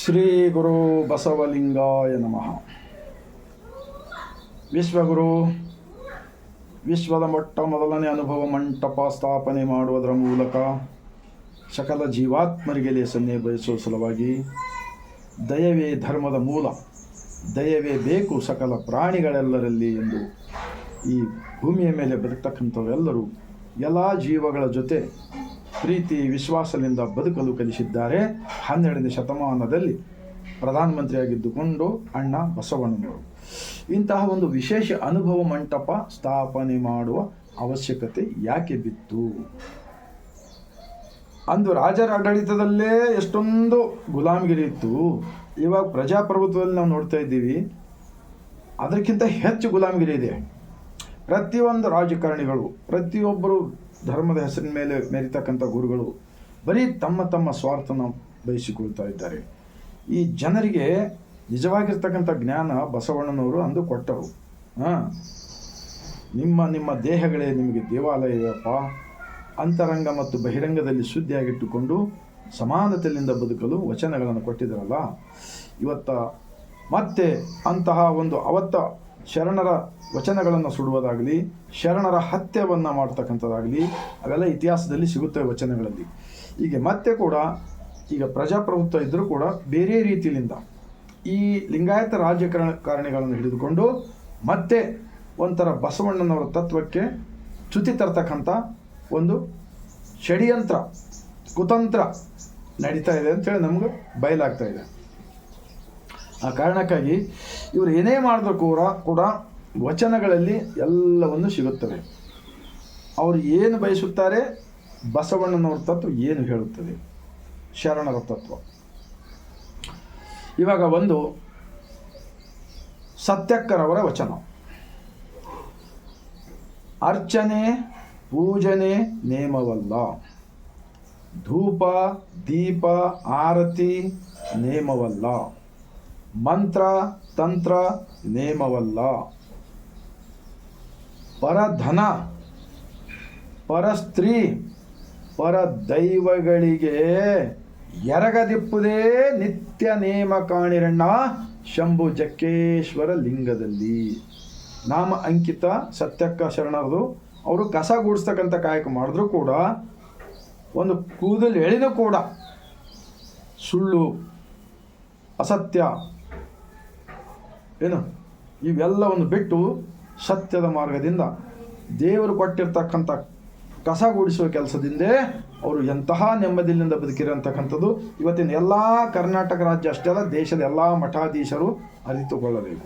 ಶ್ರೀ ಗುರು ಬಸವಲಿಂಗಾಯ ನಮಃ. ವಿಶ್ವಗುರು, ವಿಶ್ವದ ಮೊಟ್ಟ ಮೊದಲನೇ ಅನುಭವ ಮಂಟಪ ಸ್ಥಾಪನೆ ಮಾಡುವುದರ ಮೂಲಕ ಸಕಲ ಜೀವಾತ್ಮರಿಗೆ ಲೇಸನ್ನೇ ಬಯಸುವ ಸಲುವಾಗಿ ದಯವೇ ಧರ್ಮದ ಮೂಲ, ದಯವೇ ಬೇಕು ಸಕಲ ಪ್ರಾಣಿಗಳೆಲ್ಲರಲ್ಲಿ ಎಂದು ಈ ಭೂಮಿಯ ಮೇಲೆ ಬದುಕ್ತಕ್ಕಂಥವರೆಲ್ಲರೂ ಎಲ್ಲ ಜೀವಗಳ ಜೊತೆ ಪ್ರೀತಿ, ವಿಶ್ವಾಸದಿಂದ ಬದುಕಲು ಕಲಿಸಿದ್ದಾರೆ. ಹನ್ನೆರಡನೇ ಶತಮಾನದಲ್ಲಿ ಪ್ರಧಾನಮಂತ್ರಿಯಾಗಿದ್ದುಕೊಂಡು ಅಣ್ಣ ಬಸವಣ್ಣನವರು ಇಂತಹ ಒಂದು ವಿಶೇಷ ಅನುಭವ ಮಂಟಪ ಸ್ಥಾಪನೆ ಮಾಡುವ ಅವಶ್ಯಕತೆ ಯಾಕೆ ಬಿತ್ತು? ಅಂದು ರಾಜರ ಆಡಳಿತದಲ್ಲೇ ಎಷ್ಟೊಂದು ಗುಲಾಮಗಿರಿ ಇತ್ತು. ಇವಾಗ ಪ್ರಜಾಪ್ರಭುತ್ವದಲ್ಲಿ ನಾವು ನೋಡ್ತಾ ಇದ್ದೀವಿ, ಅದಕ್ಕಿಂತ ಹೆಚ್ಚು ಗುಲಾಮಗಿರಿ ಇದೆ. ಪ್ರತಿಯೊಂದು ರಾಜಕಾರಣಿಗಳು, ಪ್ರತಿಯೊಬ್ಬರು ಧರ್ಮದ ಹೆಸರಿನ ಮೇಲೆ ಮೆರಿತಕ್ಕಂಥ ಗುರುಗಳು ಬರೀ ತಮ್ಮ ತಮ್ಮ ಸ್ವಾರ್ಥನ ಬಯಸಿಕೊಳ್ತಾ ಇದ್ದಾರೆ. ಈ ಜನರಿಗೆ ನಿಜವಾಗಿರ್ತಕ್ಕಂಥ ಜ್ಞಾನ ಬಸವಣ್ಣನವರು ಅಂದು ಕೊಟ್ಟರು. ಹಾಂ? ನಿಮ್ಮ ನಿಮ್ಮ ದೇಹಗಳೇ ನಿಮಗೆ ದೇವಾಲಯವಪ್ಪ ಅಂತರಂಗ ಮತ್ತು ಬಹಿರಂಗದಲ್ಲಿ ಶುದ್ಧಿಯಾಗಿಟ್ಟುಕೊಂಡು ಸಮಾನತೆಯಿಂದ ಬದುಕಲು ವಚನಗಳನ್ನು ಕೊಟ್ಟಿದ್ದಾರಲ್ಲ. ಇವತ್ತ ಮತ್ತೆ ಅಂತಹ ಒಂದು ಅವತ್ತ ಶರಣರ ವಚನಗಳನ್ನು ಸುಡುವುದಾಗಲಿ, ಶರಣರ ಹತ್ಯವನ್ನು ಮಾಡ್ತಕ್ಕಂಥದ್ದಾಗಲಿ, ಅವೆಲ್ಲ ಇತಿಹಾಸದಲ್ಲಿ ಸಿಗುತ್ತವೆ ವಚನಗಳಲ್ಲಿ. ಹೀಗೆ ಮತ್ತೆ ಕೂಡ ಈಗ ಪ್ರಜಾಪ್ರಭುತ್ವ ಇದ್ದರೂ ಕೂಡ ಬೇರೆ ರೀತಿಯಿಂದ ಈ ಲಿಂಗಾಯತ ರಾಜಕಾರಣ ಕಾರಣಿಗಳನ್ನು ಹಿಡಿದುಕೊಂಡು ಮತ್ತೆ ಒಂಥರ ಬಸವಣ್ಣನವರ ತತ್ವಕ್ಕೆ ಚ್ಯುತಿ ತರ್ತಕ್ಕಂಥ ಒಂದು ಷಡ್ಯಂತ್ರ, ಕುತಂತ್ರ ನಡೀತಾ ಇದೆ ಅಂತೇಳಿ ನಮ್ಗೆ ಬಯಲಾಗ್ತಾ ಇದೆ. ಆ ಕಾರಣಕ್ಕಾಗಿ ಇವರು ಏನೇ ಮಾಡಿದ್ರು ಕೂಡ ಕೂಡ ವಚನಗಳಲ್ಲಿ ಎಲ್ಲವನ್ನು ಸಿಗುತ್ತವೆ. ಅವರು ಏನು ಬಯಸುತ್ತಾರೆ, ಬಸವಣ್ಣನವರ ತತ್ವ ಏನು ಹೇಳುತ್ತದೆ? ಶರಣರ ತತ್ವ. ಇವಾಗ ಒಂದು ಸತ್ಯಕ್ಕರವರ ವಚನ. ಅರ್ಚನೆ, ಪೂಜನೆ ನೇಮವಲ್ಲ. ಧೂಪ, ದೀಪ, ಆರತಿ ನೇಮವಲ್ಲ. ಮಂತ್ರ, ತಂತ್ರ, ನೇಮವಲ್ಲ. ಪರಧನ, ಪರಸ್ತ್ರೀ ಪರ ದೈವಗಳಿಗೆ ಎರಗದಿಪ್ಪುದೇ ನಿತ್ಯ ನೇಮ ಕಾಣಿರಣ್ಣ ಶಂಭು ಜಕ್ಕೇಶ್ವರ ಲಿಂಗದಲ್ಲಿ. ನಾಮ ಅಂಕಿತ ಸತ್ಯಕ್ಕ ಶರಣರದು ಅವರು ಕಸ ಗೂಡಿಸ್ತಕ್ಕಂಥ ಕಾಯಕ ಮಾಡಿದ್ರೂ ಕೂಡ, ಒಂದು ಕೂದಲು ಎಳೆದು ಕೂಡ ಸುಳ್ಳು, ಅಸತ್ಯ ಏನು? ಇವೆಲ್ಲವನ್ನು ಬಿಟ್ಟು ಸತ್ಯದ ಮಾರ್ಗದಿಂದ ದೇವರು ಕೊಟ್ಟಿರ್ತಕ್ಕಂಥ ಕಸ ಗೂಡಿಸುವ ಕೆಲಸದಿಂದೇ ಅವರು ಎಂತಹ ನೆಮ್ಮದಿಯಿಂದ ಬದುಕಿರೋಂತಕ್ಕಂಥದ್ದು. ಇವತ್ತಿನ ಎಲ್ಲ ಕರ್ನಾಟಕ ರಾಜ್ಯ ಅಷ್ಟೇ ಅಲ್ಲ, ದೇಶದ ಎಲ್ಲ ಮಠಾಧೀಶರು ಅರಿತುಕೊಳ್ಳಬೇಕು.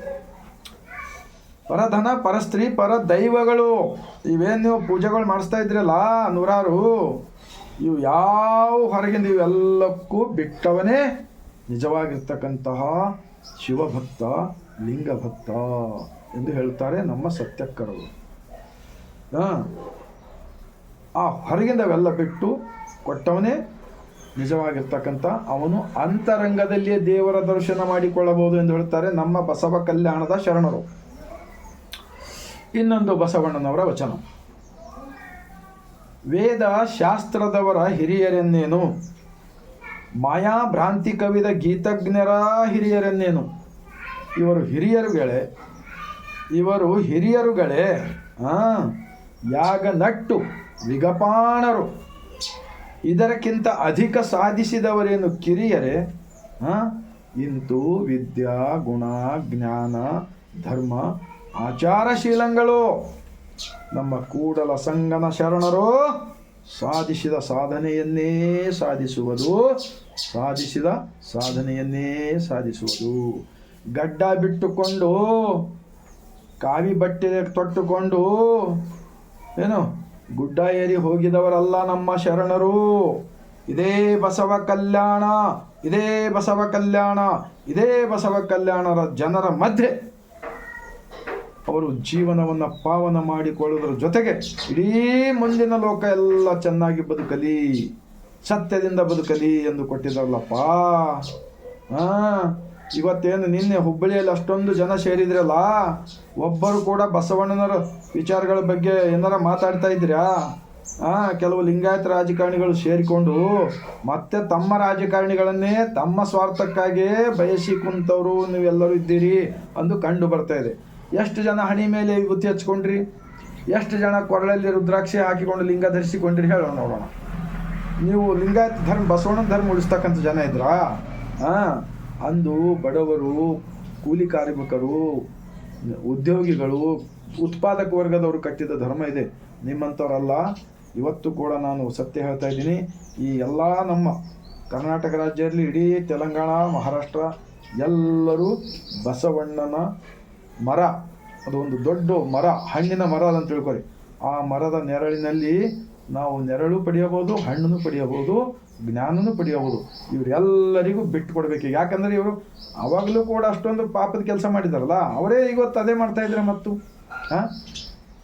ಪರಧನ, ಪರಸ್ತ್ರೀ ಪರ ದೈವಗಳು ಇವೇನು ನೀವು ಪೂಜೆಗಳು ಮಾಡಿಸ್ತಾ ಇದ್ರಲ್ಲ ನೂರಾರು, ಇವು ಯಾವ ಹೊರಗಿಂದ ಇವೆಲ್ಲಕ್ಕೂ ಬಿಟ್ಟವನೇ ನಿಜವಾಗಿರ್ತಕ್ಕಂತಹ ಶಿವಭಕ್ತ ಲಿಂಗಭಕ್ತ ಎಂದು ಹೇಳ್ತಾರೆ ನಮ್ಮ ಸತ್ಯಕ್ಕರವರು. ಆ ಆ ಹೊರಗಿಂದವೆಲ್ಲ ಬಿಟ್ಟು ಕೊಟ್ಟವನೇ ನಿಜವಾಗಿರ್ತಕ್ಕಂಥ ಅವನು ಅಂತರಂಗದಲ್ಲಿಯೇ ದೇವರ ದರ್ಶನ ಮಾಡಿಕೊಳ್ಳಬಹುದು ಎಂದು ಹೇಳ್ತಾರೆ ನಮ್ಮ ಬಸವ ಕಲ್ಯಾಣದ ಶರಣರು. ಇನ್ನೊಂದು ಬಸವಣ್ಣನವರ ವಚನ. ವೇದ ಶಾಸ್ತ್ರದವರ ಹಿರಿಯರೆನ್ನೇನು? ಮಾಯಾ ಭ್ರಾಂತಿ ಕವಿದ ಗೀತಜ್ಞರ ಹಿರಿಯರೆನ್ನೇನು? ಇವರು ಹಿರಿಯರುಗಳೇ ಇವರು ಹಿರಿಯರುಗಳೇ ಹಾಂ ಯಾಗ ನಟ್ಟು, ವಿಗಪಾಣರು. ಇದರಕ್ಕಿಂತ ಅಧಿಕ ಸಾಧಿಸಿದವರೇನು ಕಿರಿಯರೇ? ಇಂತು ವಿದ್ಯಾ, ಗುಣ, ಜ್ಞಾನ, ಧರ್ಮ, ಆಚಾರಶೀಲಗಳು. ನಮ್ಮ ಕೂಡಲ ಸಂಗನ ಶರಣರು, ಸಾಧಿಸಿದ ಸಾಧನೆಯನ್ನೇ ಸಾಧಿಸುವುದು, ಸಾಧಿಸಿದ ಸಾಧನೆಯನ್ನೇ ಸಾಧಿಸುವುದು. ಗಡ್ಡ ಬಿಟ್ಟುಕೊಂಡು, ಕಾವಿ ಬಟ್ಟೆ ತೊಟ್ಟುಕೊಂಡು, ಏನು, ಗುಡ್ಡ ಏರಿ ಹೋಗಿದವರಲ್ಲ ನಮ್ಮ ಶರಣರು. ಇದೇ ಬಸವ ಕಲ್ಯಾಣ, ಇದೇ ಬಸವ ಕಲ್ಯಾಣ, ಇದೇ ಬಸವ ಕಲ್ಯಾಣರ ಜನರ ಮಧ್ಯೆ ಅವರು ಜೀವನವನ್ನು ಪಾವನ ಮಾಡಿಕೊಳ್ಳುವುದರ ಜೊತೆಗೆ ಇಡೀ ಮುಂದಿನ ಲೋಕ ಎಲ್ಲ ಚೆನ್ನಾಗಿ ಬದುಕಲಿ, ಸತ್ಯದಿಂದ ಬದುಕಲಿ ಎಂದು ಕೊಟ್ಟಿದ್ದಾರಲ್ಲಪ್ಪ. ಹಾ ಇವತ್ತೇನು ನಿನ್ನೆ ಹುಬ್ಬಳ್ಳಿಯಲ್ಲಿ ಅಷ್ಟೊಂದು ಜನ ಸೇರಿದ್ರಲ್ಲ? ಒಬ್ಬರು ಕೂಡ ಬಸವಣ್ಣನರ ವಿಚಾರಗಳ ಬಗ್ಗೆ ಏನಾರ ಮಾತಾಡ್ತಾ ಇದ್ದೀರಾ? ಕೆಲವು ಲಿಂಗಾಯತ ರಾಜಕಾರಣಿಗಳು ಸೇರಿಕೊಂಡು ಮತ್ತೆ ತಮ್ಮ ರಾಜಕಾರಣಿಗಳನ್ನೇ ತಮ್ಮ ಸ್ವಾರ್ಥಕ್ಕಾಗಿಯೇ ಬಯಸಿ ಕುಂತವರು ನೀವೆಲ್ಲರೂ ಇದ್ದೀರಿ ಅಂದು ಕಂಡು ಬರ್ತಾ ಇದೆ. ಎಷ್ಟು ಜನ ಹಣಿ ಮೇಲೆ ಬುತ್ತಿ ಹಚ್ಕೊಂಡ್ರಿ? ಎಷ್ಟು ಜನ ಕೊರಳಲ್ಲಿ ರುದ್ರಾಕ್ಷಿ ಹಾಕಿಕೊಂಡು ಲಿಂಗ ಧರಿಸಿಕೊಂಡ್ರಿ ಹೇಳೋಣ ನೋಡೋಣ. ನೀವು ಲಿಂಗಾಯತ ಧರ್ಮ, ಬಸವಣ್ಣನ ಧರ್ಮ ಉಳಿಸ್ತಕ್ಕಂಥ ಜನ ಇದ್ರಾ ಹಾಂ ಅಂದು ಬಡವರು, ಕೂಲಿ ಕಾರ್ಮಿಕರು, ಉದ್ಯೋಗಿಗಳು, ಉತ್ಪಾದಕ ವರ್ಗದವರು ಕಟ್ಟಿದ ಧರ್ಮ ಇದೆ. ನಿಮ್ಮಂಥವರಲ್ಲ, ಇವತ್ತು ಕೂಡ ನಾನು ಸತ್ಯ ಹೇಳ್ತಾ ಇದ್ದೀನಿ. ಈ ಎಲ್ಲ ನಮ್ಮ ಕರ್ನಾಟಕ ರಾಜ್ಯದಲ್ಲಿ ಇಡೀ ತೆಲಂಗಾಣ, ಮಹಾರಾಷ್ಟ್ರ ಎಲ್ಲರೂ ಬಸವಣ್ಣನ ಮರ, ಅದು ಒಂದು ದೊಡ್ಡ ಮರ, ಹಣ್ಣಿನ ಮರ ಅಂತ ತಿಳ್ಕೊಳ್ಳಿ ಆ ಮರದ ನೆರಳಿನಲ್ಲಿ ನಾವು ನೆರಳು ಪಡೆಯಬಹುದು, ಹಣ್ಣನ್ನು ಪಡೆಯಬಹುದು. ಜ್ಞಾನನೂ ಪಡೆಯಬಹುದು. ಇವರೆಲ್ಲರಿಗೂ ಬಿಟ್ಟು ಕೊಡ್ಬೇಕು ಯಾಕಂದ್ರೆ ಇವರು ಅವಾಗಲೂ ಕೂಡ ಅಷ್ಟೊಂದು ಪಾಪದ ಕೆಲಸ ಮಾಡಿದಾರಲ್ಲ, ಅವರೇ ಇವತ್ತು ಅದೇ ಮಾಡ್ತಾ ಇದ್ದಾರೆ ಮತ್ತು? ಹಾಂ?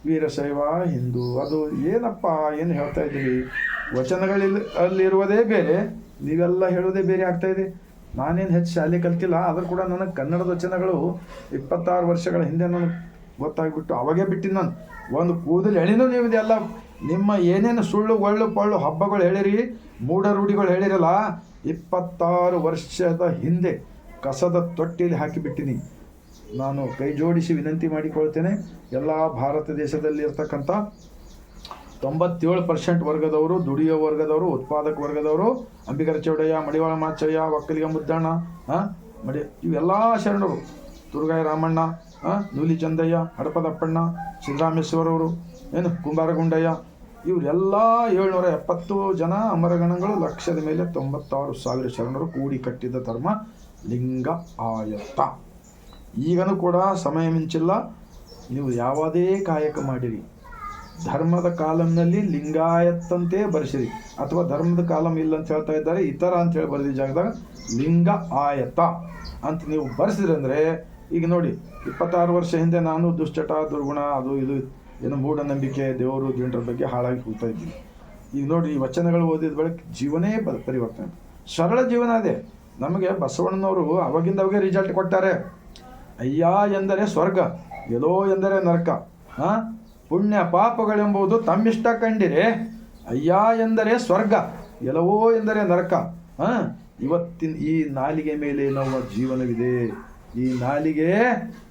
ವೀರಶೈವ ಹಿಂದೂ, ಅದು ಏನಪ್ಪ, ಏನು ಹೇಳ್ತಾ ಇದ್ದೀವಿ ವಚನಗಳಲ್ಲಿ ಅಲ್ಲಿರುವುದೇ ಬೇರೆ, ನೀವೆಲ್ಲ ಹೇಳೋದೇ ಬೇರೆ ಆಗ್ತಾ ಇದೆ. ನಾನೇನು ಹೆಚ್ಚು ಶಾಲೆ ಕಲ್ತಿಲ್ಲ, ಆದರೂ ಕೂಡ ನನಗೆ ಕನ್ನಡದ ವಚನಗಳು ಇಪ್ಪತ್ತಾರು ವರ್ಷಗಳ ಹಿಂದೆ ನನಗೆ ಗೊತ್ತಾಗ್ಬಿಟ್ಟು ಅವಾಗೇ ಬಿಟ್ಟಿದ್ದು ನಾನು. ಒಂದು ಕೂದಲು ಹೇಳಿನೂ ನೀವು ಇದೆಲ್ಲ ನಿಮ್ಮ ಏನೇನು ಸುಳ್ಳು, ಒಳ್ಳು, ಪಳ್ಳು, ಹಬ್ಬಗಳು ಹೇಳಿರಿ ಮೂಢ ರೂಢಿಗಳು ಹೇಳಿರಲ್ಲ, ಇಪ್ಪತ್ತಾರು ವರ್ಷದ ಹಿಂದೆ ಕಸದ ತೊಟ್ಟಿಲಿ ಹಾಕಿಬಿಟ್ಟಿನಿ. ನಾನು ಕೈ ಜೋಡಿಸಿ ವಿನಂತಿ ಮಾಡಿಕೊಳ್ತೇನೆ, ಎಲ್ಲ ಭಾರತ ದೇಶದಲ್ಲಿ ಇರ್ತಕ್ಕಂಥ ತೊಂಬತ್ತೇಳು ಪರ್ಸೆಂಟ್ ವರ್ಗದವರು, ದುಡಿಯೋ ವರ್ಗದವರು, ಉತ್ಪಾದಕ ವರ್ಗದವರು ಅಂಬಿಕರ ಚೌಡಯ್ಯ, ಮಡಿವಾಳ ಮಾಚಯ್ಯ, ಒಕ್ಕಲಿಗ ಮುದ್ದಣ್ಣ ಹಾಂ ಮಡಿ, ಇವೆಲ್ಲ ಶರಣರು ದುರ್ಗಾಯ ರಾಮಣ್ಣ ನೂಲಿ ಚಂದಯ್ಯ, ಹಡಪದಪ್ಪಣ್ಣ ಸಿದ್ದರಾಮೇಶ್ವರವರು ಏನು, ಕುಂಬಾರಗುಂಡಯ್ಯ ಇವರೆಲ್ಲ ಏಳ್ನೂರ ಎಪ್ಪತ್ತು ಜನ ಅಮರಗಣಗಳು, ಲಕ್ಷದ ಮೇಲೆ ತೊಂಬತ್ತಾರು ಸಾವಿರ ಶರಣರು ಕೂಡಿ ಕಟ್ಟಿದ ಧರ್ಮ ಲಿಂಗ ಆಯತ್ತ ಈಗನೂ ಕೂಡ ಸಮಯ ಮಿಂಚಿಲ್ಲ. ನೀವು ಯಾವುದೇ ಕಾಯಕ ಮಾಡಿರಿ. ಧರ್ಮದ ಕಾಲಂನಲ್ಲಿ ಲಿಂಗಾಯತ್ತಂತೆ ಬರೆಸಿರಿ. ಅಥವಾ ಧರ್ಮದ ಕಾಲಂ ಇಲ್ಲ ಅಂತ ಹೇಳ್ತಾ ಇದ್ದಾರೆ, ಇತರ ಅಂತ ಹೇಳಿ ಬರೆದ ಜಾಗದಾಗ ಲಿಂಗ ಆಯತ ಅಂತ ನೀವು ಬರೆಸಿದ್ರಂದರೆ, ಈಗ ನೋಡಿ, ಇಪ್ಪತ್ತಾರು ವರ್ಷ ಹಿಂದೆ ನಾನು ದುಶ್ಚಟ, ದುರ್ಗುಣ, ಅದು ಇದು ಏನು ಮೂಢನಂಬಿಕೆ, ದೇವರು ದೀನರ ಬಗ್ಗೆ ಹಾಳಾಗಿ ಹೋಗ್ತಾ ಇದ್ದೀನಿ ಈಗ ನೋಡಿ ಈ ವಚನಗಳು ಓದಿದ ಬಳಿಕ ಜೀವನೇ ಬ, ಪರಿವರ್ತನೆ. ಸರಳ ಜೀವನ ಅದೇ. ನಮಗೆ ಬಸವಣ್ಣನವರು ಅವಾಗಿಂದ ಅವಾಗೆ ರಿಸಲ್ಟ್ ಕೊಟ್ಟಾರೆ. ಅಯ್ಯ ಎಂದರೆ ಸ್ವರ್ಗ, ಎಲ್ಲೋ ಎಂದರೆ ನರಕ. ಆ? ಪುಣ್ಯ ಪಾಪಗಳೆಂಬುದು ತಮ್ಮಿಷ್ಟ ಕಂಡಿರೆ. ಅಯ್ಯ ಎಂದರೆ ಸ್ವರ್ಗ ಎಲ್ಲವೋ ಎಂದರೆ ನರಕ. ಆ? ಇವತ್ತಿನ ಈ ನಾಲಿಗೆ ಮೇಲೆ ನಮ್ಮ ಜೀವನವಿದೆ. ಈ ನಾಲಿಗೆ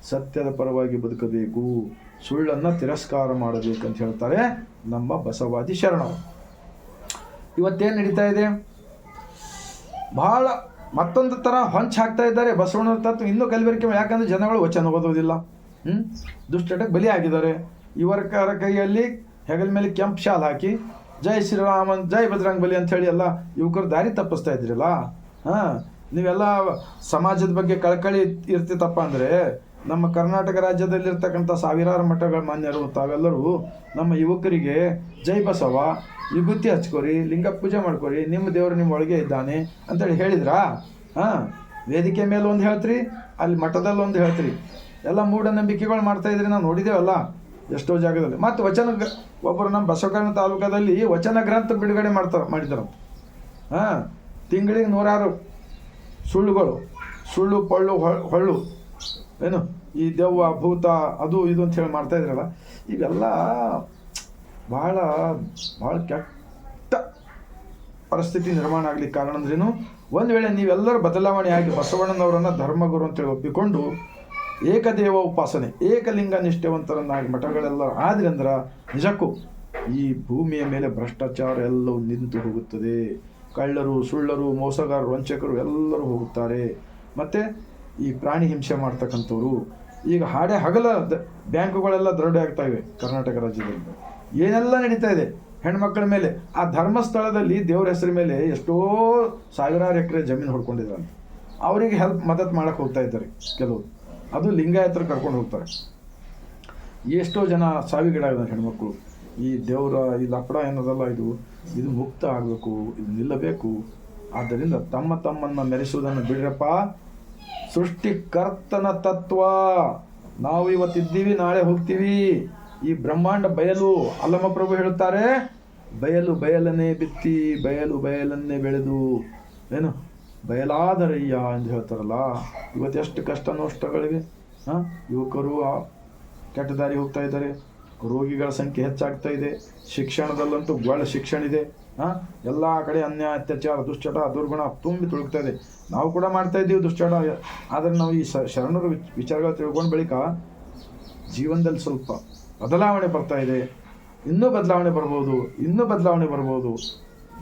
ಸತ್ಯದ ಪರವಾಗಿ ಬದುಕಬೇಕು. ಸುಳ್ಳನ್ನು ತಿರಸ್ಕಾರ ಮಾಡಬೇಕು ಅಂತ ಹೇಳ್ತಾರೆ ನಮ್ಮ ಬಸವಾದಿ ಶರಣರು. ಇವತ್ತೇನು ನಡೀತಾ ಇದೆ? ಬಹಳ ಮತ್ತೊಂದು ಥರ ಹೊಂಚ್ ಹಾಕ್ತಾ ಇದ್ದಾರೆ. ಬಸವಣ್ಣನ ತತ್ವ ಇನ್ನೂ ಕಲಬೆರಕೆ ಯಾಕಂದ್ರೆ ಜನಗಳು ವಚನ ಓದೋದಿಲ್ಲ. ಹ್ಞೂ ದುಷ್ಟಟಕ್ಕೆ ಬಲಿ ಆಗಿದ್ದಾರೆ. ಇವರ ಕೈಯಲ್ಲಿ ಹೆಗಲ ಮೇಲೆ ಕೆಂಪು ಶಾಲ್ ಹಾಕಿ, ಜೈ ಶ್ರೀರಾಮನ್ ಜೈ ಬಜರಂಗ್ ಬಲಿ ಅಂತ ಹೇಳಿ ಎಲ್ಲ ಯುವಕರು ದಾರಿ ತಪ್ಪಿಸ್ತಾ ಇದ್ರಲ್ಲ? ಹಾಂ. ನೀವೆಲ್ಲ ಸಮಾಜದ ಬಗ್ಗೆ ಕಳಕಳಿ ಇರ್ತಿತ್ತಪ್ಪ ಅಂದರೆ ನಮ್ಮ ಕರ್ನಾಟಕ ರಾಜ್ಯದಲ್ಲಿರ್ತಕ್ಕಂಥ ಸಾವಿರಾರು ಮಠಗಳ ಮಾನ್ಯರು ತಾವೆಲ್ಲರೂ ನಮ್ಮ ಯುವಕರಿಗೆ ಜೈ ಬಸವ, ವಿಭೂತಿ ಹಚ್ಕೊರಿ, ಲಿಂಗ ಪೂಜೆ ಮಾಡ್ಕೊರಿ, ನಿಮ್ಮ ದೇವರು ನಿಮ್ಮ ಒಳಗೆ ಇದ್ದಾನೆ ಅಂತೇಳಿ ಹೇಳಿದ್ರಾ? ಹಾಂ, ವೇದಿಕೆ ಮೇಲೆ ಒಂದು ಹೇಳ್ತೀರಿ, ಅಲ್ಲಿ ಮಠದಲ್ಲಿ ಒಂದು ಹೇಳ್ತೀರಿ. ಎಲ್ಲ ಮೂಢನಂಬಿಕೆಗಳು ಮಾಡ್ತಾ ಇದ್ರಿ, ನಾವು ನೋಡಿದ್ದೇವಲ್ಲ ಎಷ್ಟೋ ಜಾಗದಲ್ಲಿ. ಮತ್ತು ವಚನ ಒಬ್ಬರು ನಮ್ಮ ಬಸವಕರ್ಣ ತಾಲೂಕದಲ್ಲಿ ವಚನ ಗ್ರಂಥ ಬಿಡುಗಡೆ ಮಾಡ್ತಾರೆ, ಮಾಡಿದ್ರು. ಹಾಂ, ತಿಂಗಳಿಗೆ ನೂರಾರು ಸುಳ್ಳುಗಳು, ಸುಳ್ಳು, ಪಳ್ಳು ಹೊಳ್ಳು. ಏನು? ಈ ದೆವ್ವ, ಭೂತ, ಅದು ಇದು ಅಂತ ಹೇಳಿ ಮಾಡ್ತಾ ಇದ್ರಲ್ಲ, ಇವೆಲ್ಲ ಬಹಳ ಭಾಳ ಕೆಟ್ಟ ಪರಿಸ್ಥಿತಿ ನಿರ್ಮಾಣ ಆಗಲಿಕ್ಕೆ ಕಾರಣ ಅಂದ್ರೇನು? ಒಂದು ವೇಳೆ ನೀವೆಲ್ಲರೂ ಬದಲಾವಣೆ ಆಗಿ ಬಸವಣ್ಣನವರನ್ನ ಧರ್ಮಗುರು ಅಂತೇಳಿ ಒಪ್ಪಿಕೊಂಡು ಏಕದೇವ ಉಪಾಸನೆ, ಏಕಲಿಂಗ ನಿಷ್ಠೆವಂತರನ್ನಾಗಿ ಮಠಗಳೆಲ್ಲ ಆದ್ರೆ ಅಂದ್ರೆ ನಿಜಕ್ಕೂ ಈ ಭೂಮಿಯ ಮೇಲೆ ಭ್ರಷ್ಟಾಚಾರ ಎಲ್ಲವೂ ನಿಂತು ಹೋಗುತ್ತದೆ. ಕಳ್ಳರು, ಸುಳ್ಳರು, ಮೋಸಗಾರರು, ವಂಚಕರು ಎಲ್ಲರೂ ಹೋಗುತ್ತಾರೆ. ಮತ್ತು ಈ ಪ್ರಾಣಿ ಹಿಂಸೆ ಮಾಡ್ತಕ್ಕಂಥವ್ರು ಈಗ ಹಾಡೆ ಹಗಲ ಬ್ಯಾಂಕುಗಳೆಲ್ಲ ದರೋಡೆ ಆಗ್ತಾ ಇವೆ ಕರ್ನಾಟಕ ರಾಜ್ಯದಲ್ಲಿ. ಏನೆಲ್ಲ ನಡೀತಾ ಇದೆ? ಹೆಣ್ಮಕ್ಳ ಮೇಲೆ, ಆ ಧರ್ಮಸ್ಥಳದಲ್ಲಿ ದೇವ್ರ ಹೆಸರ ಮೇಲೆ ಎಷ್ಟೋ ಸಾವಿರಾರು ಎಕರೆ ಜಮೀನು ಹೊಡ್ಕೊಂಡಿದ್ದಾರೆ. ಅವರಿಗೆ ಹೆಲ್ಪ್ ಮದತ್ ಮಾಡಕ್ಕೆ ಹೋಗ್ತಾ ಇದ್ದಾರೆ ಕೆಲವರು. ಅದು ಲಿಂಗಾಯತರು ಕರ್ಕೊಂಡು ಹೋಗ್ತಾರೆ. ಎಷ್ಟೋ ಜನ ಸಾವಿಗೀಡಾಗಿದ್ದಾರೆ ಹೆಣ್ಮಕ್ಳು. ಈ ದೇವರ ಈ ಲಪಡ ಏನದಲ್ಲ ಇದು? ಇದು ಮುಕ್ತ ಆಗಬೇಕು, ಇದು ನಿಲ್ಲಬೇಕು. ಆದ್ದರಿಂದ ತಮ್ಮ ತಮ್ಮನ್ನು ಮೆರೆಸುವುದನ್ನು ಬಿಡ್ರಪ್ಪ. ಸೃಷ್ಟಿಕರ್ತನ ತತ್ವ. ನಾವು ಇವತ್ತಿದ್ದೀವಿ, ನಾಳೆ ಹೋಗ್ತೀವಿ. ಈ ಬ್ರಹ್ಮಾಂಡ ಬಯಲು, ಅಲ್ಲಮ್ಮ ಪ್ರಭು ಹೇಳುತ್ತಾರೆ, ಬಯಲು ಬಯಲನ್ನೇ ಬಿತ್ತಿ, ಬಯಲು ಬಯಲನ್ನೇ ಬೆಳೆದು. ಏನು? ಬಯಲಾದರಯ್ಯ ಎಂದು ಹೇಳ್ತಾರಲ್ಲ ಇವತ್ತು ಎಷ್ಟು ಕಷ್ಟ ನಷ್ಟಗಳಿವೆ. ಹಾಂ? ಯುವಕರು ಆ ಕೆಟ್ಟ ದಾರಿ ಹೋಗ್ತಾ ಇದ್ದಾರೆ. ರೋಗಿಗಳ ಸಂಖ್ಯೆ ಹೆಚ್ಚಾಗ್ತಾ ಇದೆ. ಶಿಕ್ಷಣದಲ್ಲಂತೂ ಒಳ್ಳೆ ಶಿಕ್ಷಣ ಇದೆ. ಹಾಂ, ಎಲ್ಲ ಕಡೆ ಅನ್ಯಾಯ, ಅತ್ಯಾಚಾರ, ದುಶ್ಚಟ, ದುರ್ಗುಣ ತುಂಬಿ ತುಳುಕ್ತಾ ಇದೆ. ನಾವು ಕೂಡ ಮಾಡ್ತಾ ಇದ್ದೀವಿ ದುಶ್ಚಟ. ಆದರೆ ನಾವು ಈ ಶರಣರ ವಿಚ್- ವಿಚಾರಗಳು ತಿಳ್ಕೊಂಡು ಬಳಿಕ ಜೀವನದಲ್ಲಿ ಸ್ವಲ್ಪ ಬದಲಾವಣೆ ಬರ್ತಾ ಇದೆ. ಇನ್ನೂ ಬದಲಾವಣೆ ಬರ್ಬೋದು, ಇನ್ನೂ ಬದಲಾವಣೆ ಬರ್ಬೋದು.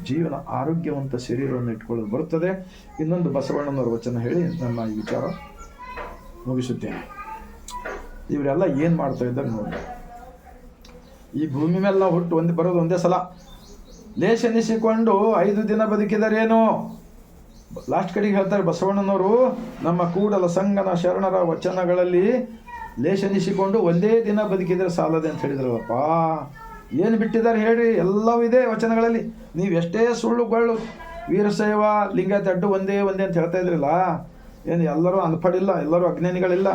ಜೀವನ ಆರೋಗ್ಯವಂತ ಶರೀರವನ್ನು ಇಟ್ಕೊಳ್ಳೋದು ಬರುತ್ತದೆ. ಇನ್ನೊಂದು ಬಸವಣ್ಣನವರ ವಚನ ಹೇಳಿ ನನ್ನ ಈ ವಿಚಾರ ಮುಗಿಸುತ್ತೇನೆ. ಇವರೆಲ್ಲ ಏನು ಮಾಡ್ತಾ ಇದ್ದಾರೆ ನೋಡಿ. ಈ ಭೂಮಿ ಮೇಲೆ ನಾವು ಹುಟ್ಟು ಒಂದು ಬರೋದು ಒಂದೇ ಸಲ. ಲೇಷನಿಸಿಕೊಂಡು ಐದು ದಿನ ಬದುಕಿದರೇನು? ಲಾಸ್ಟ್ ಕಡೆಗೆ ಹೇಳ್ತಾರೆ ಬಸವಣ್ಣನವರು, ನಮ್ಮ ಕೂಡಲ ಸಂಗನ ಶರಣರ ವಚನಗಳಲ್ಲಿ ಲೇಷನಿಸಿಕೊಂಡು ಒಂದೇ ದಿನ ಬದುಕಿದರೆ ಸಾಲದೆ ಅಂತ ಹೇಳಿದ್ರಲ್ಲಪ್ಪ. ಏನು ಬಿಟ್ಟಿದ್ದಾರೆ ಹೇಳಿ ಎಲ್ಲವೂ ಇದೆ ವಚನಗಳಲ್ಲಿ. ನೀವು ಎಷ್ಟೇ ಸುಳ್ಳುಗಳು ವೀರಶೈವ ಲಿಂಗ ಅಡ್ಡು ಒಂದೇ ಒಂದೇ ಅಂತ ಹೇಳ್ತಾ ಇದ್ರಲ್ಲ, ಏನು ಎಲ್ಲರೂ ಅನ್ಪಡಿಲ್ಲ ಎಲ್ಲರೂ ಅಜ್ಞಾನಿಗಳಿಲ್ಲ.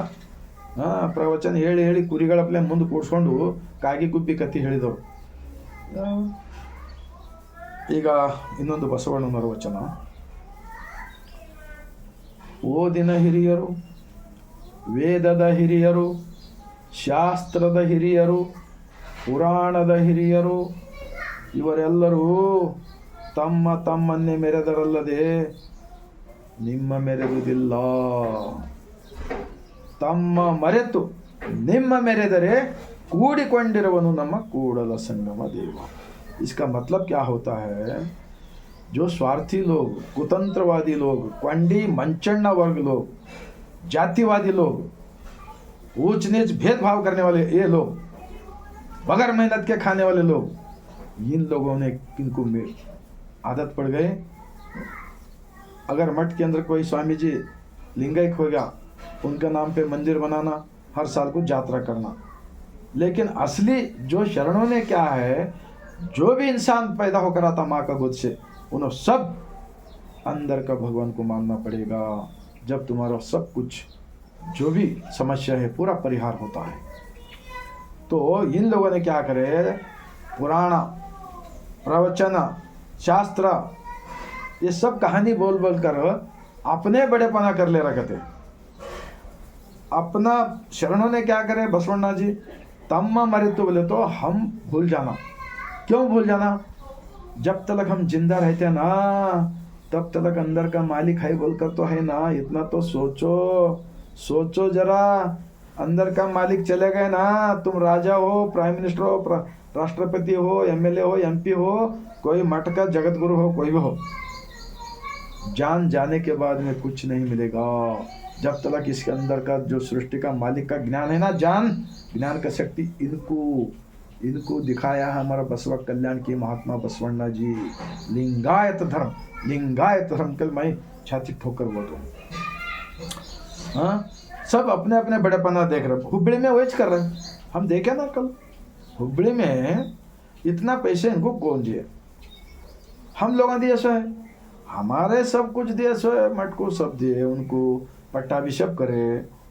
ಹಾಂ ಪ್ರವಚನ ಹೇಳಿ ಹೇಳಿ ಕುರಿಗಳಪ್ಲೆ ಮುಂದೆ ಕೂಡ್ಸ್ಕೊಂಡು ಕಾಗಿ ಗುಬ್ಬಿ ಕತ್ತಿ ಹೇಳಿದವರು. ಈಗ ಇನ್ನೊಂದು ಬಸವಣ್ಣನವರ ವಚನ ಓದಿನ ಹಿರಿಯರು ವೇದದ ಹಿರಿಯರು ಶಾಸ್ತ್ರದ ಹಿರಿಯರು ಪುರಾಣದ ಹಿರಿಯರು ಇವರೆಲ್ಲರೂ ತಮ್ಮ ತಮ್ಮನ್ನೇ ಮೆರೆದರಲ್ಲದೆ ನಿಮ್ಮ ಮೆರೆದುವುದಿಲ್ಲ ತಮ್ಮ ಮರೆತು ನಿಮ್ಮ ಮೆರೆದರೆ ಕೂಡಿಕೊಂಡಿರುವನು ನಮ್ಮ ಕೂಡಲ ಸಂಗಮ ದೇವ इसका मतलब क्या होता है जो स्वार्थी लोग कुतंत्रवादी लोग क्वांडी मंचण्णा वर्ग लोग जातिवादी लोग ऊंच नीच भेदभाव करने वाले ये लोग बगैर मेहनत के खाने वाले लोग इन लोगों ने इनको में आदत पड़ गए अगर मठ के अंदर कोई स्वामी जी लिंगायत हो गया उनका नाम पे मंदिर बनाना, हर साल को यात्रा करना। लेकिन असली जो शरणों ने क्या है, जो भी इंसान पैदा होकर आता माँ का गोद से, उन्हें सब अंदर का भगवान को मानना पड़ेगा। जब तुम्हारा सब कुछ, जो भी समस्या है, पूरा परिहार होता है। तो इन लोगों ने क्या करे, पुराण, प्रवचन, शास्त्र, ये सब कहानी बोल बोल कर अपने बड़ेपना कर ले रखे थे। अपना शरणों ने क्या करे बसवण्णा जी? तम्मा तो बोले तो हम भूल जाना। क्यों भूल जाना? जब तक हम ज़िंदा रहते ना, तब तक अंदर का मालिक है बोलकर तो है ना, इतना तो सोचो सोचो जरा, अंदर का मालिक चले गए ना, तुम राजा हो प्राइम मिनिस्टर हो राष्ट्रपति हो एमएलए हो एमपी हो, कोई मठ का जगत गुरु हो, कोई भी हो। जान जाने के बाद में कुछ नहीं मिलेगा। जब तक इसके अंदर का जो सृष्टि का मालिक का ज्ञान है ना जान ज्ञान का शक्ति इनको इनको दिखाया है हमारा बसवा कल्याण की महात्मा बसवण्णा जी। लिंगायत धर्म लिंगायत धर्म कल मैं छाती ठोकर बोल रहा हूँ? सब अपने अपने बड़े बड़ेपना देख रहे हुबड़ी में वेज कर रहे हैं। हम देखे ना कल। हुबड़ी में इतना पैसे इनको कौन दिए? हम लोगों दिए सो है। हमारे सब कुछ दिए सो है। मठ को सब दिए उनको। पट्टाभिषेक करे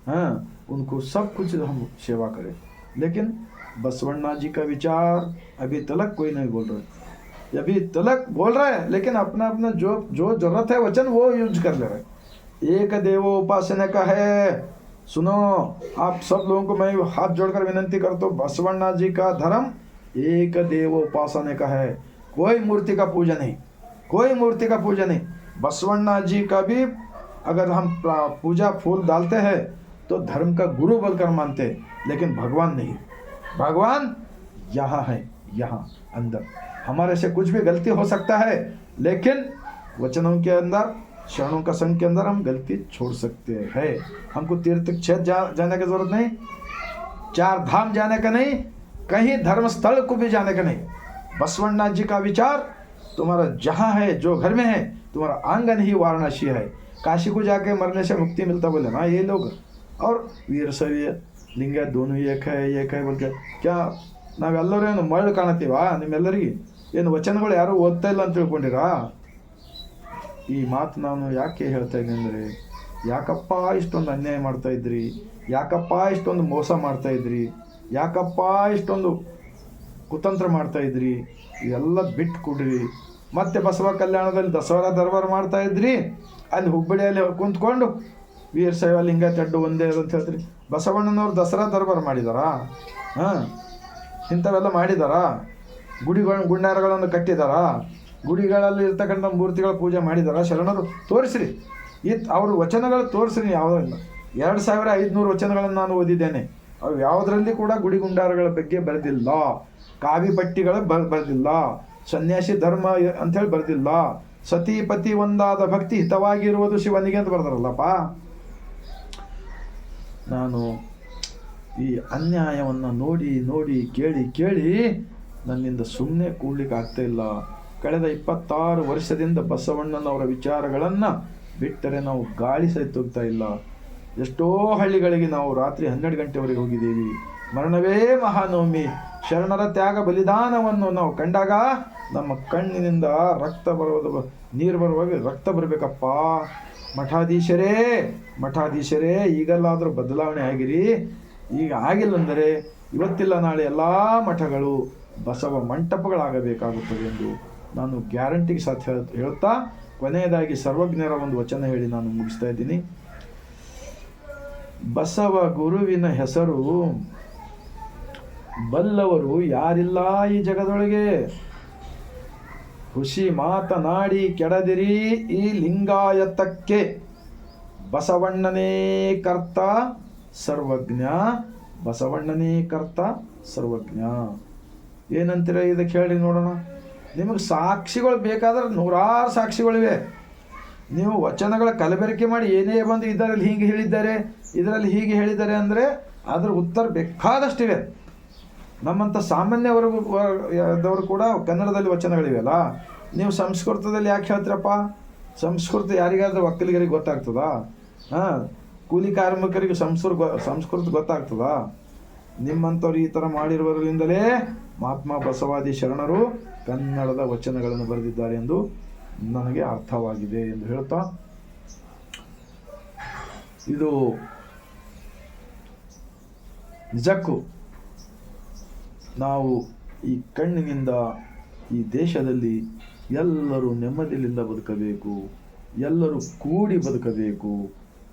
हाँ उनको सब कुछ हम सेवा करें। लेकिन बसवन्ना जी का विचार, अभी तलक कोई नहीं बोल रहे। अभी तलक बोल रहे हैं, लेकिन अपना अपना जो जो ज़रूरत है वचन, वो यूज़ कर ले रहे एक देवो उपासना का है। सुनो, आप सब लोगों को मैं हाथ जोड़कर विनंती करता हूँ बसवण्णा जी का धर्म एक देव उपासना का है। कोई मूर्ति का पूजा नहीं, कोई मूर्ति का पूजा नहीं। बसवण्णा जी का भी अगर हम पूजा फूल डालते हैं तो धर्म का गुरु बोलकर मानते हैं लेकिन भगवान नहीं। भगवान यहाँ है यहाँ अंदर। हमारे से कुछ भी गलती हो सकता है लेकिन वचनों के अंदर क्षणों का संघ के अंदर हम गलती छोड़ सकते हैं। हमको तीर्थ क्षेत्र जा, जाने की ज़रूरत नहीं चार धाम जाने का नहीं कहीं धर्म स्थल को भी जाने का नहीं। बसवन्ना जी का विचार तुम्हारा जहाँ है जो घर में है तुम्हारा आँगन ही वाराणसी है। काशी को जाके मरने से मुक्ति मिलता बोले ना ये लोग और वीर शैव ಲಿಂಗ दोनों एक है एक है बोलके क्या ನಾವೆಲ್ಲರೂ ಏನು ಮರಳು ಕಾಣತ್ತೀವ ನಿಮ್ಮೆಲ್ಲರಿಗೆ ಏನು ವಚನಗಳು ಯಾರು ಓದ್ತಾ ಇಲ್ಲ ಅಂತ ತಿಳ್ಕೊಂಡಿರಾ ಈ ಮಾತು ನಾನು ಯಾಕೆ ಹೇಳ್ತಾ ಇದ್ದೀನಿ ಅಂದರೆ ಯಾಕಪ್ಪ ಇಷ್ಟೊಂದು ಅನ್ಯಾಯ ಮಾಡ್ತಾ ಇದ್ರಿ ಯಾಕಪ್ಪ ಇಷ್ಟೊಂದು ಮೋಸ ಮಾಡ್ತಾ ಇದ್ರಿ ಯಾಕಪ್ಪ ಇಷ್ಟೊಂದು ಕುತಂತ್ರ ಮಾಡ್ತಾ ಇದ್ರಿ ಇವೆಲ್ಲ ಬಿಟ್ಟು ಕೊಡ್ರಿ ಮತ್ತೆ ಬಸವ ಕಲ್ಯಾಣದಲ್ಲಿ ದಸರಾ ದರ್ಬಾರ್ ಮಾಡ್ತಾ ಇದ್ರಿ ಅಲ್ಲಿ ಹುಬ್ಬಳ್ಳಿಯಲ್ಲಿ ಕುಂತ್ಕೊಂಡು ವೀರಶೈವ ಲಿಂಗ ತಡ್ಡು ಒಂದೇ ಅಂತ ಹೇಳ್ತೀರಿ. ಬಸವಣ್ಣನವ್ರು ದಸರಾ ದರ್ಬಾರ್ ಮಾಡಿದಾರಾ? ಹಾಂ? ಇಂಥವೆಲ್ಲ ಮಾಡಿದಾರಾ? ಗುಡಿಗಳ ಗುಂಡಾರಗಳನ್ನು ಕಟ್ಟಿದಾರ? ಗುಡಿಗಳಲ್ಲಿ ಇರ್ತಕ್ಕಂಥ ಮೂರ್ತಿಗಳ ಪೂಜೆ ಮಾಡಿದಾರ? ಶರಣರು, ತೋರಿಸ್ರಿ. ಇತ್ ಅವ್ರ ವಚನಗಳು ತೋರಿಸ್ರಿ ಯಾವುದಿಲ್ಲ ಎರಡು ಸಾವಿರ ಐದುನೂರು ವಚನಗಳನ್ನು ನಾನು ಓದಿದ್ದೇನೆ. ಅವು ಯಾವುದರಲ್ಲಿ ಕೂಡ ಗುಡಿ ಗುಂಡಾರಗಳ ಬಗ್ಗೆ ಬರೆದಿಲ್ಲ. ಕಾವಿ ಪಟ್ಟಿಗಳ ಬರ್ ಬರೆದಿಲ್ಲ. ಸನ್ಯಾಸಿ ಧರ್ಮ ಅಂಥೇಳಿ ಬರೆದಿಲ್ಲ. ಸತಿ ಪತಿ ಒಂದಾದ ಭಕ್ತಿ ಹಿತವಾಗಿರುವುದು ಶಿವನಿಗೆ ಅಂತ ಬರ್ತಾರಲ್ಲಪ್ಪ ನಾನು ಈ ಅನ್ಯಾಯವನ್ನು ನೋಡಿ ನೋಡಿ, ಕೇಳಿ ಕೇಳಿ ನನ್ನಿಂದ ಸುಮ್ಮನೆ ಕೂಡ್ಲಿಕ್ಕೆ ಆಗ್ತಾ ಇಲ್ಲ. ಕಳೆದ ಇಪ್ಪತ್ತಾರು ವರ್ಷದಿಂದ ಬಸವಣ್ಣನವರ ವಿಚಾರಗಳನ್ನು ಬಿಟ್ಟರೆ ನಾವು ಗಾಳಿ ಸಹಿತ ಹೋಗ್ತಾ ಇಲ್ಲ. ಎಷ್ಟೋ ಹಳ್ಳಿಗಳಿಗೆ ನಾವು ರಾತ್ರಿ ಹನ್ನೆರಡು ಗಂಟೆವರೆಗೆ ಹೋಗಿದ್ದೀವಿ. ಮರಣವೇ ಮಹಾನವಮಿ. ಶರಣರ ತ್ಯಾಗ ಬಲಿದಾನವನ್ನು ನಾವು ಕಂಡಾಗ ನಮ್ಮ ಕಣ್ಣಿನಿಂದ ರಕ್ತ ಬರೋದು ನೀರು ಬರುವಾಗ ರಕ್ತ ಬರಬೇಕಪ್ಪ. ಮಠಾಧೀಶರೇ ಮಠಾಧೀಶರೇ ಈಗಲ್ಲಾದರೂ ಬದಲಾವಣೆ ಆಗಿರಿ. ಈಗ ಆಗಿಲ್ಲ ಅಂದರೆ ಇವತ್ತಿಲ್ಲ ನಾಳೆ ಎಲ್ಲ ಮಠಗಳು ಬಸವ ಮಂಟಪಗಳಾಗಬೇಕಾಗುತ್ತದೆ ಎಂದು ನಾನು ಗ್ಯಾರಂಟಿಗೆ ಸಾಧ್ಯ ಹೇಳ್ ಹೇಳುತ್ತಾ, ಕೊನೆಯದಾಗಿ ಸರ್ವಜ್ಞರ ಒಂದು ವಚನ ಹೇಳಿ ನಾನು ಮುಗಿಸ್ತಾ ಇದ್ದೀನಿ. ಬಸವ ಗುರುವಿನ ಹೆಸರು ಬಲ್ಲವರು ಯಾರಿಲ್ಲ ಈ ಜಗದೊಳಗೆ? ಖುಷಿ ಮಾತನಾಡಿ ಕೆಡದಿರಿ ಈ ಲಿಂಗಾಯತಕ್ಕೆ. ಬಸವಣ್ಣನೇ ಕರ್ತ, ಸರ್ವಜ್ಞ. ಬಸವಣ್ಣನೇ ಕರ್ತ, ಸರ್ವಜ್ಞ. ಏನಂತೀರ ಇದಕ್ಕೆ ಹೇಳಿ ನೋಡೋಣ? ನಿಮಗೆ ಸಾಕ್ಷಿಗಳು ಬೇಕಾದ್ರೆ ನೂರಾರು ಸಾಕ್ಷಿಗಳಿವೆ. ನೀವು ವಚನಗಳ ಕಲಬೆರಕೆ ಮಾಡಿ ಏನೇ ಬಂದು ಇದರಲ್ಲಿ ಹೀಗೆ ಹೇಳಿದ್ದಾರೆ, ಇದರಲ್ಲಿ ಹೀಗೆ ಹೇಳಿದ್ದಾರೆ ಅಂದರೆ ಅದ್ರ ಉತ್ತರ ಬೇಕಾದಷ್ಟಿವೆ. ನಮ್ಮಂಥ ಸಾಮಾನ್ಯವರೆಗೂ ದವರು ಕೂಡ ಕನ್ನಡದಲ್ಲಿ ವಚನಗಳಿವೆಯಲ್ಲ? ನೀವು ಸಂಸ್ಕೃತದಲ್ಲಿ ಯಾಕೆ ಹೇಳ್ತೀರಪ್ಪ? ಸಂಸ್ಕೃತ ಯಾರಿಗಾದ್ರೂ ಒಕ್ಕಲಿಗರಿಗೆ ಗೊತ್ತಾಗ್ತದಾ? ಹಾಂ, ಕೂಲಿ ಕಾರ್ಮಿಕರಿಗೆ ಸಂಸ್ಕೃತ ಸಂಸ್ಕೃತ ಗೊತ್ತಾಗ್ತದಾ? ನಿಮ್ಮಂಥವ್ರು ಈ ಥರ ಮಾಡಿರುವುದರಿಂದಲೇ ಮಹಾತ್ಮ ಬಸವಾದಿ ಶರಣರು ಕನ್ನಡದ ವಚನಗಳನ್ನು ಬರೆದಿದ್ದಾರೆ ಎಂದು ನನಗೆ ಅರ್ಥವಾಗಿದೆ ಎಂದು ಹೇಳ್ತಾ. ಇದು ನಿಜಕ್ಕೂ ನಾವು ಈ ಕಣ್ಣಿನಿಂದ ಈ ದೇಶದಲ್ಲಿ ಎಲ್ಲರೂ ನೆಮ್ಮದಿಯಿಂದ ಬದುಕಬೇಕು, ಎಲ್ಲರೂ ಕೂಡಿ ಬದುಕಬೇಕು.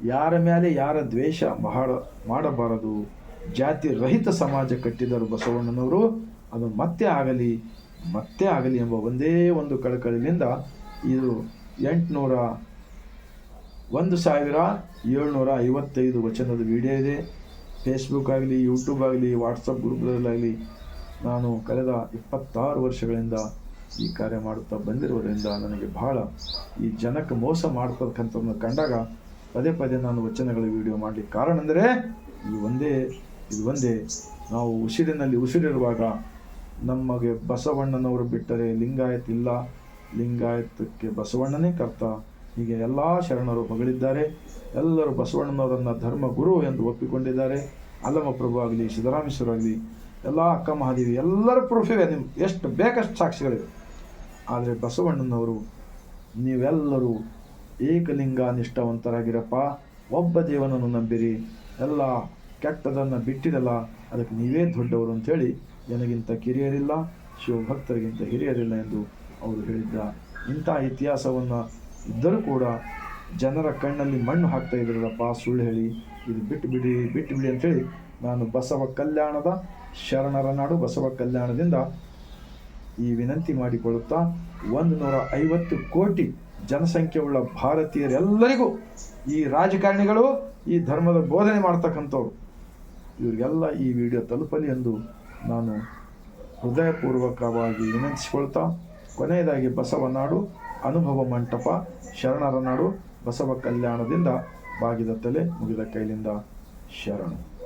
ಯಾರ ಮೇಲೆ ಯಾರ ದ್ವೇಷ ಬಹಳ ಮಾಡಬಾರದು. ಜಾತಿ ರಹಿತ ಸಮಾಜ ಕಟ್ಟಿದರು ಬಸವಣ್ಣನವರು, ಅದು ಮತ್ತೆ ಆಗಲಿ ಮತ್ತೆ ಆಗಲಿ ಎಂಬ ಒಂದೇ ಒಂದು ಕಳಕಳಿಯಿಂದ ಇದು ಎಂಟುನೂರ ಒಂದು ಸಾವಿರ ಏಳ್ನೂರ ಐವತ್ತೈದು ವಚನದ ವಿಡಿಯೋ ಇದೆ. ಫೇಸ್ಬುಕ್ ಆಗಲಿ ಯೂಟ್ಯೂಬ್ ಆಗಲಿ ವಾಟ್ಸಪ್ ಗ್ರೂಪ್ಗಳಲ್ಲಾಗಲಿ ನಾನು ಕಳೆದ ಇಪ್ಪತ್ತಾರು ವರ್ಷಗಳಿಂದ ಈ ಕಾರ್ಯ ಮಾಡುತ್ತಾ ಬಂದಿರುವುದರಿಂದ ನನಗೆ ಬಹಳ ಈ ಜನಕ್ಕೆ ಮೋಸ ಮಾಡ್ತಕ್ಕಂಥದ್ದನ್ನು ಕಂಡಾಗ ಪದೇ ಪದೇ ನಾನು ವಚನಗಳ ವಿಡಿಯೋ ಮಾಡಲಿಕ್ಕೆ ಕಾರಣ ಅಂದರೆ ಇದು ಒಂದೇ ಇದು ಒಂದೇ. ನಾವು ಉಸಿರಿನಲ್ಲಿ ಉಸಿರಿರುವಾಗ ನಮಗೆ ಬಸವಣ್ಣನವರು ಬಿಟ್ಟರೆ ಲಿಂಗಾಯತ್ ಇಲ್ಲ. ಲಿಂಗಾಯತಕ್ಕೆ ಬಸವಣ್ಣನೇ ಕರ್ತ. ಹೀಗೆ ಎಲ್ಲ ಶರಣರು ಹೊಗಳಿದ್ದಾರೆ. ಎಲ್ಲರೂ ಬಸವಣ್ಣನವರನ್ನು ಧರ್ಮಗುರು ಎಂದು ಒಪ್ಪಿಕೊಂಡಿದ್ದಾರೆ. ಅಲ್ಲಮ್ಮ ಪ್ರಭು ಆಗಲಿ, ಸಿದ್ದರಾಮೇಶ್ವರ ಆಗಲಿ ಎಲ್ಲ ಅಕ್ಕ ಮಹಾದೇವಿ ಎಲ್ಲರ ಪ್ರೂಫ್ ಇವೆ ನಿಮ್ಗೆ. ಎಷ್ಟು ಬೇಕಷ್ಟು ಸಾಕ್ಷಿಗಳಿವೆ. ಆದರೆ ಬಸವಣ್ಣನವರು, ನೀವೆಲ್ಲರೂ ಏಕಲಿಂಗ ನಿಷ್ಠಾವಂತರಾಗಿರಪ್ಪ ಒಬ್ಬ ದೇವನನ್ನು ನಂಬಿರಿ. ಎಲ್ಲ ಕೆಟ್ಟದನ್ನು ಬಿಟ್ಟಿರಲ್ಲ ಅದಕ್ಕೆ ನೀವೇ ದೊಡ್ಡವರು ಅಂಥೇಳಿ ನನಗಿಂತ ಕಿರಿಯರಿಲ್ಲ, ಶಿವಭಕ್ತರಿಗಿಂತ ಹಿರಿಯರಿಲ್ಲ ಎಂದು ಅವರು ಹೇಳಿದ್ದ ಇಂಥ ಇತಿಹಾಸವನ್ನು ಇದ್ದರೂ ಕೂಡ ಜನರ ಕಣ್ಣಲ್ಲಿ ಮಣ್ಣು ಹಾಕ್ತಾ ಇದ್ರಲ್ಲಪ್ಪ, ಸುಳ್ಳು ಹೇಳಿ, ಇದು ಬಿಟ್ಟು ಬಿಡಿ ಬಿಟ್ಟು ಬಿಡಿ ಅಂಥೇಳಿ ನಾನು ಬಸವ ಕಲ್ಯಾಣದ ಶರಣರ ನಾಡು ಬಸವ ಕಲ್ಯಾಣದಿಂದ ಈ ವಿನಂತಿ ಮಾಡಿಕೊಳ್ಳುತ್ತಾ ಒಂದು ನೂರ ಐವತ್ತು ಕೋಟಿ ಜನಸಂಖ್ಯೆಯುಳ್ಳ ಭಾರತೀಯರೆಲ್ಲರಿಗೂ ಈ ರಾಜಕಾರಣಿಗಳು ಈ ಧರ್ಮದ ಬೋಧನೆ ಮಾಡ್ತಕ್ಕಂಥವ್ರು. ಇವರಿಗೆಲ್ಲ ಈ ವಿಡಿಯೋ ತಲುಪಲಿ ಎಂದು ನಾನು ಹೃದಯಪೂರ್ವಕವಾಗಿ ವಿನಂತಿಸಿಕೊಳ್ತಾ, ಕೊನೆಯದಾಗಿ ಬಸವ ನಾಡು, ಅನುಭವ ಮಂಟಪ, ಶರಣರ ನಾಡು ಬಸವ ಕಲ್ಯಾಣದಿಂದ ಬಾಗಿದ ತಲೆ ಮುಗಿದ ಕೈಲಿಂದ ಶರಣು.